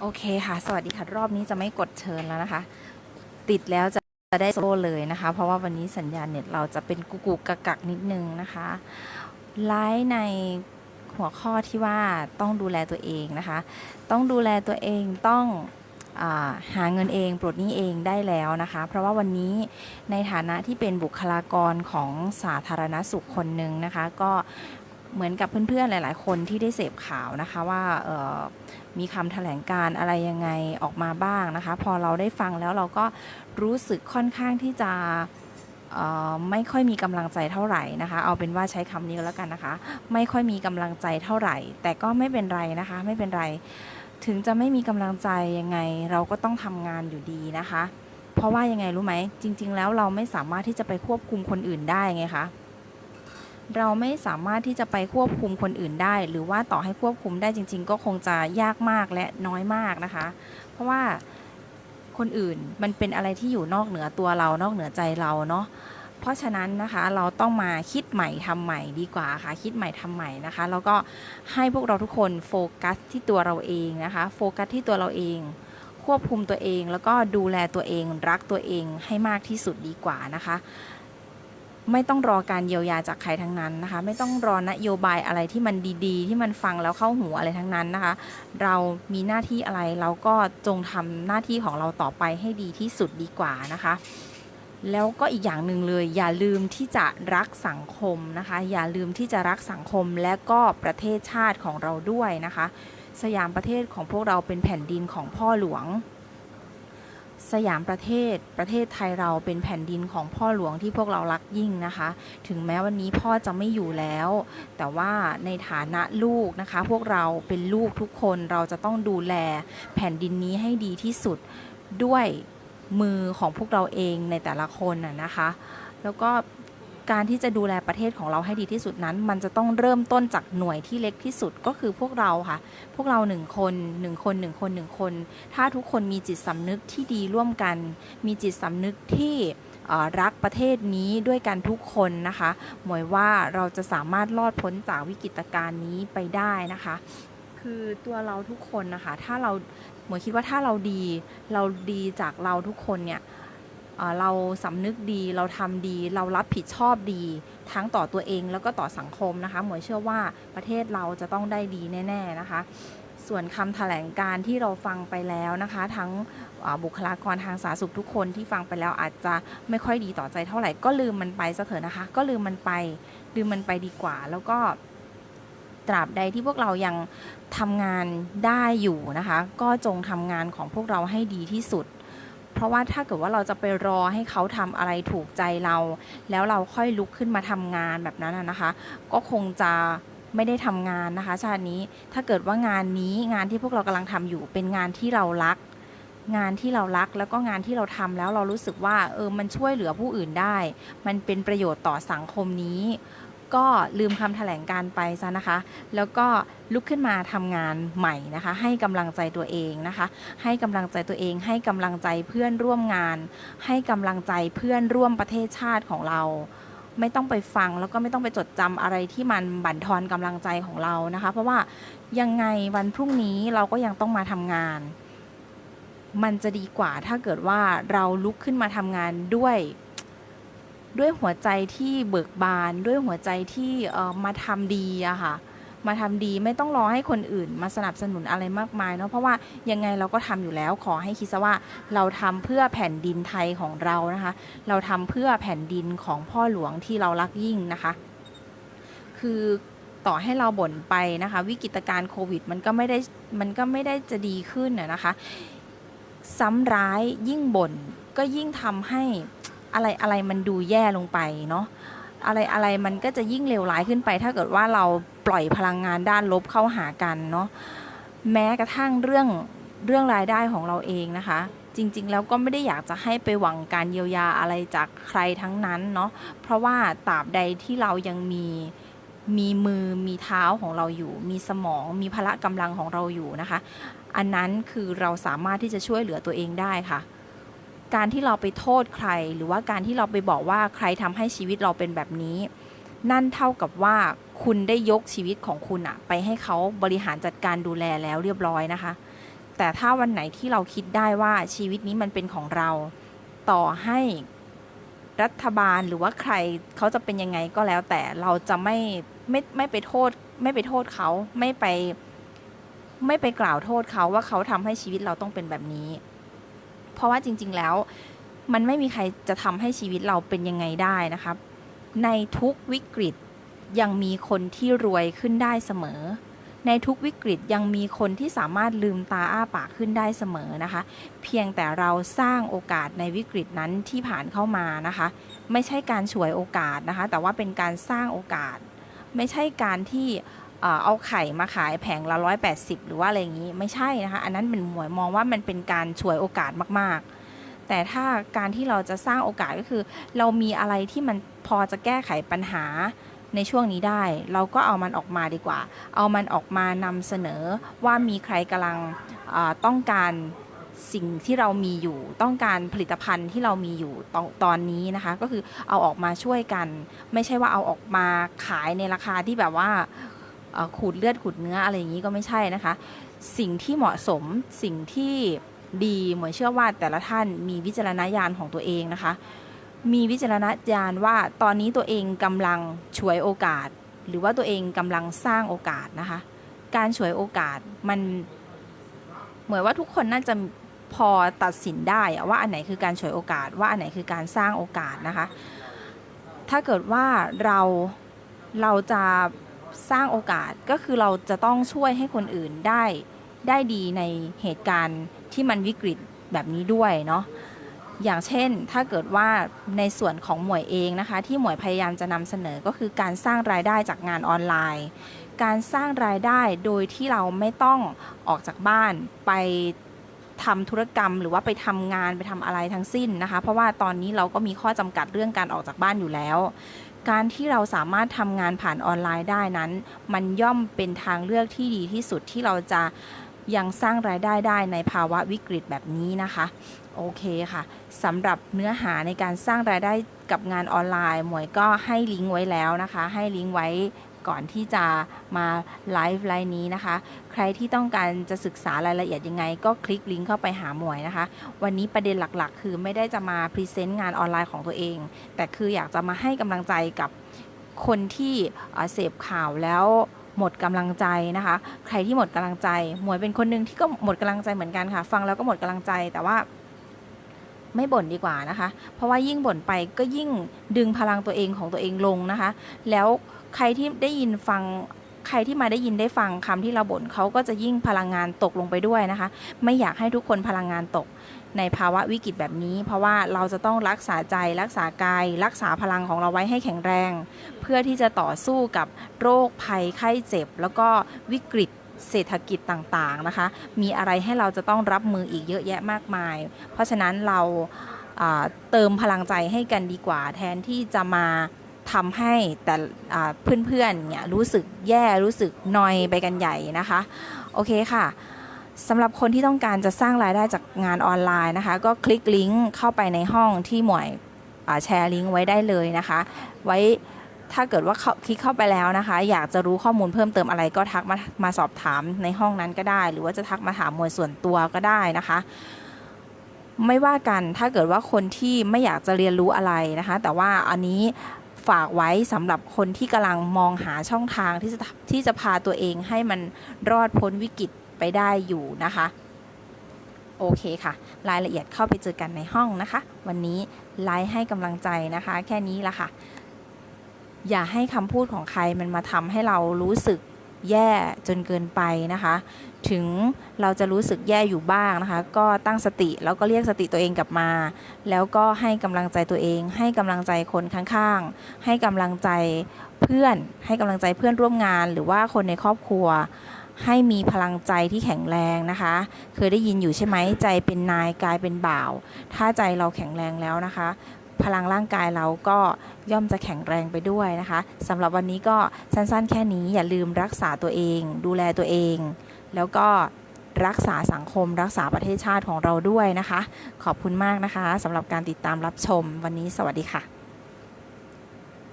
โอเคค่ะ สวัสดีค่ะ รอบนี้จะไม่กดเชิญแล้วนะคะ ติดแล้วจะจะได้โซโล่เลยนะคะ เพราะว่าวันนี้สัญญาณเน็ตเราจะเป็นกุกกุกกักกักนิดนึงนะคะไลฟ์ในหัวข้อที่ว่าต้องดูแลตัวเองนะคะ ต้องดูแลตัวเองต้องหาเงินเองปลดหนี้เองได้แล้วนะคะ เพราะว่าวันนี้ในฐานะที่เป็นบุคลากรของสาธารณสุขคนหนึ่งนะคะ ก็ เหมือนกับเพื่อนๆหลาย ๆ คนที่ได้เสพข่าวนะคะว่าเมีคำแถลงการอะไรยังไงออกมาบ้างนะคะ พอเราได้ฟังแล้วเราก็รู้สึกค่อนข้างที่จะไม่ค่อยมีกำลังใจเท่าไหร่นะคะ เอาเป็นว่าใช้คำนี้แล้วกันนะคะ ไม่ค่อยมีกำลังใจเท่าไหร่ แต่ก็ไม่เป็นไรนะคะ ไม่เป็นไร ถึงจะไม่มีกำลังใจยังไง เราก็ต้องทำงานอยู่ดีนะคะ เพราะว่ายังไงรู้ไหม จริง ๆ แล้วเราไม่สามารถที่จะไปควบคุมคนอื่นได้ไงคะ เราไม่สามารถที่จะไปควบคุมคนอื่นได้ หรือว่าต่อให้ควบคุมได้จริง ๆ ก็คงจะยากมากและน้อยมากนะคะ เพราะว่าคนอื่นมันเป็นอะไรที่อยู่นอกเหนือตัวเรานอกเหนือใจเราเนาะเพราะฉะนั้นนะคะเราต้องมาคิดใหม่ทำใหม่ดีกว่าค่ะ คิดใหม่ทำใหม่นะคะ แล้วก็ให้พวกเราทุกคนโฟกัสที่ตัวเราเองนะคะ โฟกัสที่ตัวเราเอง ควบคุมตัวเอง แล้วก็ดูแลตัวเอง รักตัวเองให้มากที่สุดดีกว่านะคะ ไม่ต้องรอการเยียวยาจากใครทั้งนั้นนะคะ ไม่ต้องรอนโยบายอะไรที่มันดีๆ ที่มันฟังแล้วเข้าหูอะไรทั้งนั้นนะคะ เรามีหน้าที่อะไรเราก็จงทำหน้าที่ของเราต่อไปให้ดีที่สุดดีกว่านะคะ แล้วก็อีกอย่างหนึ่งเลยอย่าลืมที่จะรักสังคมนะคะ อย่าลืมที่จะรักสังคมและก็ประเทศชาติของเราด้วยนะคะ สยามประเทศของพวกเราเป็นแผ่นดินของพ่อหลวง สยามประเทศประเทศไทยเราเป็นแผ่นดินของพ่อหลวงที่พวกเรารักยิ่งนะคะ ถึงแม้วันนี้พ่อจะไม่อยู่แล้ว แต่ว่าในฐานะลูกนะคะ พวกเราเป็นลูกทุกคนเราจะต้องดูแลแผ่นดินนี้ให้ดีที่สุดด้วยมือของพวกเราเองในแต่ละคนน่ะนะคะ แล้วก็ การที่จะดูแลประเทศของเราให้ดีที่สุดนั้น มันจะต้องเริ่มต้นจากหน่วยที่เล็กที่สุดก็คือพวกเราค่ะ พวกเราหนึ่งคนหนึ่งคนหนึ่งคนหนึ่งคน ถ้าทุกคนมีจิตสำนึกที่ดีร่วมกัน มีจิตสำนึกที่รักประเทศนี้ด้วยกันทุกคนนะคะ หมายว่าเราจะสามารถรอดพ้นจากวิกฤตการณ์นี้ไปได้นะคะ คือตัวเราทุกคนนะคะ ถ้าเราหมวยคิดว่าถ้าเราดี เราดีจากเราทุกคนเนี่ย เราสำนึกดีเราทำดี เรารับผิดชอบดี ทั้งต่อตัวเองแล้วก็ต่อสังคมนะคะหมวยเชื่อว่าประเทศเราจะต้องได้ดีแน่ ๆ นะคะ ส่วนคำแถลงการที่เราฟังไปแล้วนะคะ ทั้งบุคลากรทางสาธารณสุขทุกคนที่ฟังไปแล้วอาจจะไม่ค่อยดีต่อใจเท่าไหร่ก็ลืมมันไปซะเถอะนะคะ ก็ลืมมันไปลืมมันไปดีกว่า แล้วก็ตราบใดที่พวกเรายังทำงานได้อยู่นะคะ ก็จงทำงานของพวกเราให้ดีที่สุด เพราะว่าถ้าเกิดว่าเราจะไปรอให้เขาทำอะไรถูกใจเรา แล้วเราค่อยลุกขึ้นมาทำงานแบบนั้นนะคะ ก็คงจะไม่ได้ทำงานนะคะ ชาตินี้ถ้าเกิดว่างานนี้งานที่พวกเรากำลังทำอยู่เป็นงานที่เรารัก งานที่เรารักแล้วก็งานที่เราทำแล้วเรารู้สึกว่าเออมันช่วยเหลือผู้อื่นได้ มันเป็นประโยชน์ต่อสังคมนี้ ก็ลืมคำแถลงการไปซะนะคะ แล้วก็ลุกขึ้นมาทำงานใหม่นะคะ ให้กำลังใจตัวเองนะคะ ให้กำลังใจตัวเอง ให้กำลังใจเพื่อนร่วมงาน ให้กำลังใจเพื่อนร่วมประเทศชาติของเรา ไม่ต้องไปฟังแล้วก็ไม่ต้องไปจดจำอะไรที่มันบั่นทอนกำลังใจของเรานะคะ เพราะว่ายังไงวันพรุ่งนี้เราก็ยังต้องมาทำงาน มันจะดีกว่าถ้าเกิดว่าเราลุกขึ้นมาทำงานด้วย ด้วยหัวใจที่เบิกบาน ด้วยหัวใจที่มาทำดีอะค่ะ มาทำดีไม่ต้องรอให้คนอื่น มาสนับสนุนอะไรมากมายเนาะเพราะว่ายังไงเราก็ทำอยู่แล้วขอให้คิดซะว่าเราทำเพื่อแผ่นดินไทยของเรานะคะ เราทำเพื่อแผ่นดินของพ่อหลวงที่เรารักยิ่งนะคะ คือต่อให้เราบ่นไปนะคะ วิกฤตการณ์โควิดมันก็ไม่ได้มันก็ไม่ได้จะดีขึ้นนะนะคะ ซ้ำร้ายยิ่งบ่นก็ยิ่งทำให้ อะไรอะไรมันดูแย่ลงไปเนาะอะไรอะไรมันก็จะยิ่งเลวร้ายขึ้นไป ถ้าเกิดว่าเราปล่อยพลังงานด้านลบเข้าหากันเนาะแม้กระทั่งเรื่องเรื่องรายได้ของเราเองนะคะ จริง ๆ แล้วก็ไม่ได้อยากจะให้ไปหวังการเยียวยาอะไรจากใครทั้งนั้นเนาะเพราะว่าตราบใดที่เรายังมีมีมือมีเท้าของเราอยู่ มีสมองมีพละกำลังของเราอยู่นะคะ อันนั้นคือเราสามารถที่จะช่วยเหลือตัวเองได้ค่ะ การที่เราไปโทษใคร หรือว่าการที่เราไปบอกว่าใครทำให้ชีวิตเราเป็นแบบนี้ นั่นเท่ากับว่าคุณได้ยกชีวิตของคุณอะไปให้เขาบริหารจัดการดูแลแล้วเรียบร้อยนะคะ แต่ถ้าวันไหนที่เราคิดได้ว่าชีวิตนี้มันเป็นของเรา ต่อให้รัฐบาลหรือว่าใครเขาจะเป็นยังไงก็แล้ว แต่เราจะไม่ไม่ไม่ไปโทษ ไม่ไปโทษเขาไม่ไป ไม่ไปกล่าวโทษเขาว่าเขาทำให้ชีวิตเราต้องเป็นแบบนี้ เพราะว่าจริง ๆ แล้ว มันไม่มีใครจะทำให้ชีวิตเราเป็นยังไงได้นะครับ ในทุกวิกฤตยังมีคนที่รวยขึ้นได้เสมอ ในทุกวิกฤตยังมีคนที่สามารถลืมตาอ้าปากขึ้นได้เสมอนะคะ เพียงแต่เราสร้างโอกาสในวิกฤตนั้นที่ผ่านเข้ามานะคะ ไม่ใช่การฉวยโอกาสนะคะ แต่ว่าเป็นการสร้างโอกาส ไม่ใช่การที่ เอาไข่มาขายแผงละร้อยแปดสิบหรือว่าอะไรอย่างนี้ไม่ใช่นะคะ อันนั้นเป็นหมวยมองว่ามันเป็นการฉวยโอกาสมากๆ แต่ถ้าการที่เราจะสร้างโอกาสก็คือ เรามีอะไรที่มันพอจะแก้ไขปัญหาในช่วงนี้ได้ เราก็เอามันออกมาดีกว่า เอามันออกมานำเสนอว่ามีใครกำลังต้องการสิ่งที่เรามีอยู่ต้องการผลิตภัณฑ์ที่เรามีอยู่ตอนตอนนี้นะคะ ก็คือเอาออกมาช่วยกัน ไม่ใช่ว่าเอาออกมาขายในราคาที่แบบว่า ขูดเลือดขูดเนื้ออะไรอย่างนี้ก็ไม่ใช่นะคะ สิ่งที่เหมาะสมสิ่งที่ดีเหมวยเชื่อว่าแต่ละท่านมีวิจารณญาณของตัวเองนะคะ มีวิจารณญาณว่าตอนนี้ตัวเองกำลังฉวยโอกาส หรือว่าตัวเองกำลังสร้างโอกาสนะคะ การฉวยโอกาสมันเหมือนว่าทุกคนน่าจะพอตัดสินได้อะว่าอันไหนคือการฉวยโอกาส ว่าอันไหนคือการสร้างโอกาสนะคะ ถ้าเกิดว่าเราเราจะ สร้างโอกาสก็คือเราจะต้องช่วยให้คนอื่นได้ได้ดีในเหตุการณ์ที่มันวิกฤตแบบนี้ด้วยเนาะอย่างเช่นถ้าเกิดว่าในส่วนของหมวยเองนะคะ ที่หมวยพยายามจะนำเสนอก็คือการสร้างรายได้จากงานออนไลน์ การสร้างรายได้โดยที่เราไม่ต้องออกจากบ้านไป ทำธุรกรรม หรือว่าไปทำงานไปทำอะไรทั้งสิ้นนะคะ เพราะว่าตอนนี้เราก็มีข้อจำกัดเรื่องการออกจากบ้านอยู่แล้ว การที่เราสามารถทำงานผ่านออนไลน์ได้นั้น มันย่อมเป็นทางเลือกที่ดีที่สุดที่เราจะยังสร้างรายได้ได้ในภาวะวิกฤตแบบนี้นะคะโอเคค่ะสำหรับเนื้อหาในการสร้างรายได้กับงานออนไลน์ หมวยก็ให้ลิงก์ไว้แล้วนะคะ ให้ลิงก์ไว้ ก่อนที่จะมาไลฟ์ไลน์นี้นะคะ ใครที่ต้องการจะศึกษารายละเอียดยังไง ก็คลิกลิงก์เข้าไปหาหมวยนะคะ วันนี้ประเด็นหลักๆ คือไม่ได้จะมาพรีเซนต์งานออนไลน์ของตัวเอง แต่คืออยากจะมาให้กำลังใจกับคนที่เสพข่าวแล้วหมดกำลังใจนะคะ ใครที่หมดกำลังใจ หมวยเป็นคนหนึ่งที่ก็หมดกำลังใจเหมือนกันค่ะ ฟังแล้วก็หมดกำลังใจ แต่ว่าไม่บ่นดีกว่านะคะ เพราะว่ายิ่งบ่นไปก็ยิ่งดึงพลังตัวเองของตัวเองลงนะคะ แล้ว ใครที่ได้ยินฟังใครที่มาได้ยินได้ฟังคำที่เราบ่นเขาก็จะยิ่งพลังงานตกลงไปด้วยนะคะ ไม่อยากให้ทุกคนพลังงานตกในภาวะวิกฤตแบบนี้ เพราะว่าเราจะต้องรักษาใจรักษากาย รักษาพลังของเราไว้ให้แข็งแรง เพื่อที่จะต่อสู้กับโรคภัยไข้เจ็บ แล้วก็วิกฤตเศรษฐกิจต่างๆนะคะ มีอะไรให้เราจะต้องรับมืออีกเยอะแยะมากมาย เพราะฉะนั้นเราอ่าเติมพลังใจให้กันดีกว่า แทนที่จะมา ทำให้แต่อ่าเพื่อนๆเนี่ยรู้สึกแย่รู้สึกนอยไปกันใหญ่นะคะ โอเคค่ะสำหรับคนที่ต้องการจะสร้างรายได้จากงานออนไลน์นะคะ ก็คลิกลิงก์เข้าไปในห้องที่หมวยแชร์ลิงก์ไว้ได้เลยนะคะ ไว้ถ้าเกิดว่าเขาคลิกเข้าไปแล้วนะคะ อยากจะรู้ข้อมูลเพิ่มเติมอะไรก็ทักมามาสอบถามในห้องนั้นก็ได้ หรือว่าจะทักมาถามมวยส่วนตัวก็ได้นะคะ ไม่ว่ากันถ้าเกิดว่าคนที่ไม่อยากจะเรียนรู้อะไรนะคะ แต่ว่าอันนี้ ฝากไว้สำหรับคนที่กำลังมองหาช่องทางที่จะที่จะพาตัวเองให้มันรอดพ้นวิกฤตไปได้อยู่นะคะ โอเคค่ะ รายละเอียดเข้าไปเจอกันในห้องนะคะ วันนี้ไลฟ์ให้กำลังใจนะคะ แค่นี้ละค่ะ อย่าให้คำพูดของใครมันมาทำให้เรารู้สึก แย่จนเกินไปนะคะ ถึงเราจะรู้สึกแย่อยู่บ้างนะคะ ก็ตั้งสติแล้วก็เรียกสติตัวเองกลับมา แล้วก็ให้กำลังใจตัวเอง ให้กำลังใจคนข้างๆ ให้กำลังใจเพื่อน ให้กำลังใจเพื่อนร่วมงาน หรือว่าคนในครอบครัว ให้มีพลังใจที่แข็งแรงนะคะ เคยได้ยินอยู่ใช่ไหมใจเป็นนายกายเป็นบ่าว ถ้าใจเราแข็งแรงแล้วนะคะ พลังร่างกายเราก็ย่อมจะแข็งแรงไปด้วยนะคะสำหรับวันนี้ก็สั้นๆ แค่นี้อย่าลืมรักษาตัวเอง ดูแลตัวเอง แล้วก็รักษาสังคม รักษาประเทศชาติของเราด้วยนะคะ ขอบคุณมากนะคะสำหรับการติดตามรับชมวันนี้สวัสดีค่ะ